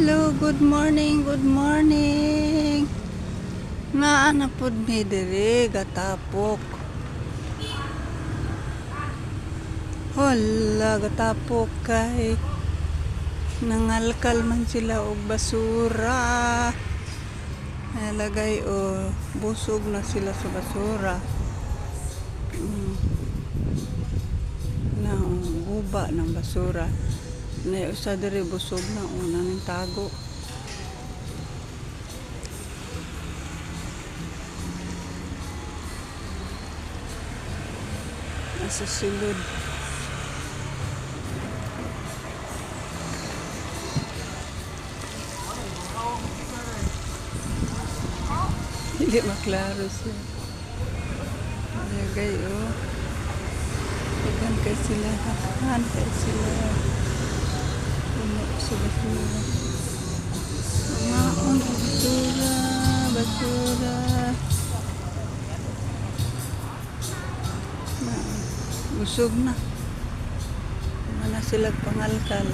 Hello, good morning, good morning. Nga na pud mi diri gatapok. Hala, gatapok kay nangalkal man sila og basura. Nalagay o busog na sila sa basura. Mm. Na oh, guba ng basura. Na usa diri busog na una ning tago. Asa sulod. Hindi maklaro siya. Lagay oh. Iban kay sila. Hakan kay sila. Basura. Na, busog na. Mana sila pangalkal.